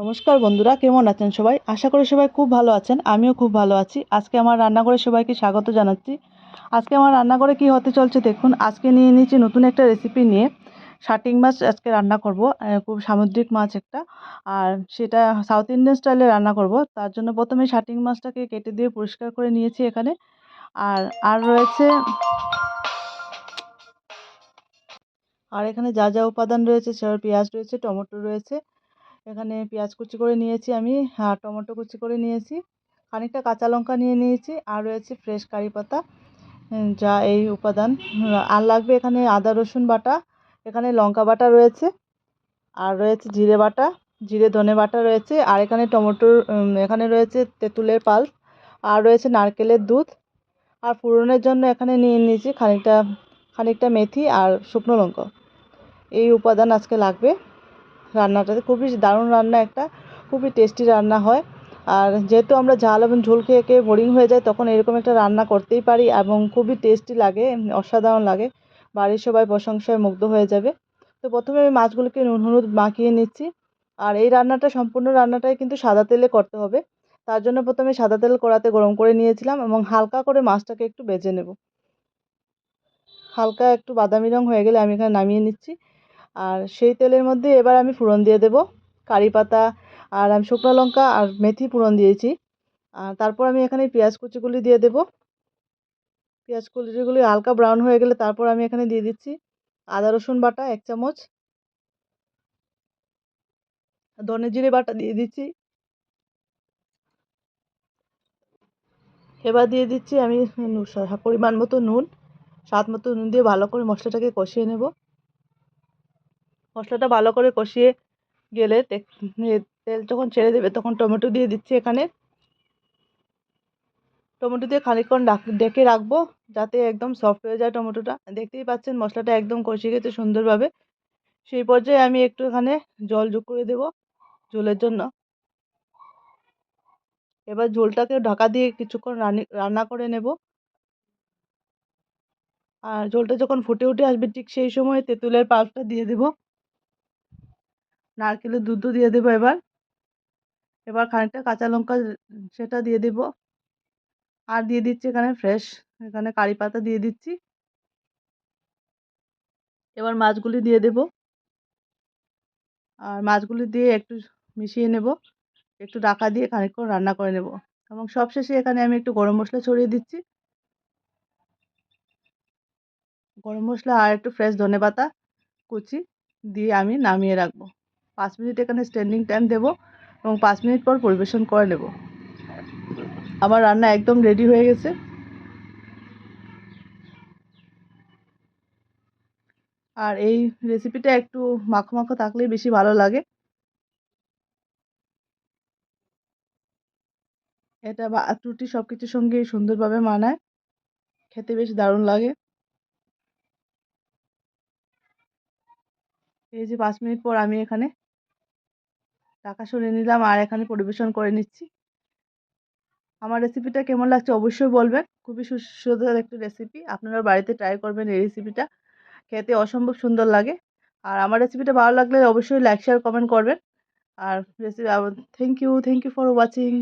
নমস্কার বন্ধুরা, কেমন আছেন সবাই? আশা করি সবাই খুব ভালো আছেন, আমিও খুব ভালো আছি। আজকে আমার রান্নাঘরে সবাইকে স্বাগত জানাচ্ছি। আজকে আমার রান্নাঘরে কি হতে চলছে দেখুন, আজকে নিয়ে নিয়েছি নতুন একটা রেসিপি নিয়ে। শাটিং মাছ আজকে রান্না করব খুব সামুদ্রিক মাছ একটা। আর সেটা সাউথ ইন্ডিয়ান স্টাইলে রান্না করব। তার জন্য প্রথমে শাটিং মাছটাকে কেটে দিয়ে পরিষ্কার করে নিয়েছি এখানে। আর আর রয়েছে আর এখানে যা যা উপাদান রয়েছে সেটা পেঁয়াজ রয়েছে, টমেটো রয়েছে এখানে পেঁয়াজ কুচি করে নিয়েছি আমি, আর টমেটো কুচি করে নিয়েছি। খানিকটা কাঁচা লঙ্কা নিয়ে নিয়েছি, আর রয়েছে ফ্রেশ কারি পাতা যা এই উপাদান। আর লাগবে এখানে আদা, রসুন বাটা, এখানে লঙ্কা বাটা রয়েছে, আর রয়েছে জিরে বাটা, জিরে ধনে বাটা রয়েছে, আর এখানে টমেটোর এখানে রয়েছে তেঁতুলের পাল্প আর রয়েছে নারকেলের দুধ। আর ফোড়নের জন্য এখানে নিয়ে নিয়েছি খানিকটা খানিকটা মেথি আর শুকনো লঙ্কা। এই উপাদান আজকে লাগবে। রান্নাটাতে খুবই দারুণ রান্না একটা, খুবই টেস্টি রান্না হয়। আর যেহেতু আমরা ঝাল এবং ঝোল খেয়ে খেয়ে বোরিং হয়ে যায় তখন এরকম একটা রান্না করতেই পারি এবং খুবই টেস্টি লাগে, অসাধারণ লাগে। বাড়ির সবাই প্রশংসায় মুগ্ধ হয়ে যাবে। তো প্রথমে আমি মাছগুলোকে নুন, হলুদ মাখিয়ে নিচ্ছি। আর এই রান্নাটা, সম্পূর্ণ রান্নাটাই কিন্তু সাদা তেলে করতে হবে। তার জন্য প্রথমে সাদা তেল কড়াতে গরম করে নিয়েছিলাম এবং হালকা করে মাছটাকে একটু ভেজে নেব। হালকা একটু বাদামি রং হয়ে গেলে আমি এখানে নামিয়ে নিচ্ছি। আর সেই তেলের মধ্যে এবার আমি ফোড়ন দিয়ে দেব। কারি পাতা আর আমি শুকনো লঙ্কা আর মেথি ফোড়ন দিয়েছি। আর তারপর আমি এখানে পেঁয়াজ কুচিগুলি দিয়ে দেব। পেঁয়াজ কুচিগুলি হালকা ব্রাউন হয়ে গেলে তারপর আমি এখানে দিয়ে দিচ্ছি আদা, রসুন বাটা এক চামচ। ধনে জিরে বাটা দিয়ে দিচ্ছি। এবার দিয়ে দিচ্ছি আমি পরিমাণ মতো নুন, স্বাদ মতো নুন দিয়ে ভালো করে মশলাটাকে কষিয়ে নেব। মশলাটা ভালো করে কষিয়ে গেলে তে- তেল যখন ছেড়ে দেবে তখন টমেটো দিয়ে দিচ্ছি এখানে। টমেটো দিয়ে খানিকক্ষণ ডাক রাখব যাতে একদম সফট হয়ে যায় টমেটোটা। দেখতেই পাচ্ছেন মশলাটা একদম কষে গেছে সুন্দরভাবে। সেই পর্যায়ে আমি একটু এখানে জল যোগ করে দেব ঝোলের জন্য। এবার ঝোলটাকে ঢাকা দিয়ে কিছুক্ষণ রানি, রান্না করে নেব। আর ঝোলটা যখন ফুটে উঠে আসবে ঠিক সেই সময় তেঁতুলের পাল্পটা দিয়ে দেব। নারকেলের দুধও দিয়ে দেবো এবার। এবার খানিকটা কাঁচা লঙ্কা সেটা দিয়ে দেব। আর দিয়ে দিচ্ছি এখানে ফ্রেশ এখানে কারি পাতা দিয়ে দিচ্ছি। এবার মাছগুলি দিয়ে দেব। আর মাছগুলি দিয়ে একটু মিশিয়ে নেব। একটু ঢাকা দিয়ে খানিকক্ষণ রান্না করে নেব। এবং সবশেষে এখানে আমি একটু গরম মশলা ছড়িয়ে দিচ্ছি। গরম মশলা আর একটু ফ্রেশ ধনেপাতা কুচি দিয়ে আমি নামিয়ে রাখব। পাঁচ মিনিট এখানে স্ট্যান্ডিং টাইম দেবো এবং পাঁচ মিনিট পর পরিবেশন করে নেব। আমার রান্না একদম রেডি হয়ে গেছে। আর এই রেসিপিটা একটু মাখো মাখো থাকলেই বেশি ভালো লাগে। এটা ভাত রুটি সব কিছুর সঙ্গেই সুন্দরভাবে মানায়। খেতে বেশ দারুণ লাগে। এই যে পাঁচ মিনিট পর আমি এখানে ঢাকা শুনে নিলাম আর এখানে পরিবেশন করে নিচ্ছি। আমার রেসিপিটা কেমন লাগছে অবশ্যই বলবেন। খুবই সুস্বাদু একটি রেসিপি আপনারা বাড়িতে ট্রাই করবেন এই রেসিপিটা খেতে অসম্ভব সুন্দর লাগে। আর আমার রেসিপিটা ভালো লাগলে অবশ্যই লাইক শেয়ার কমেন্ট করবেন। আর recipe thank you thank you for watching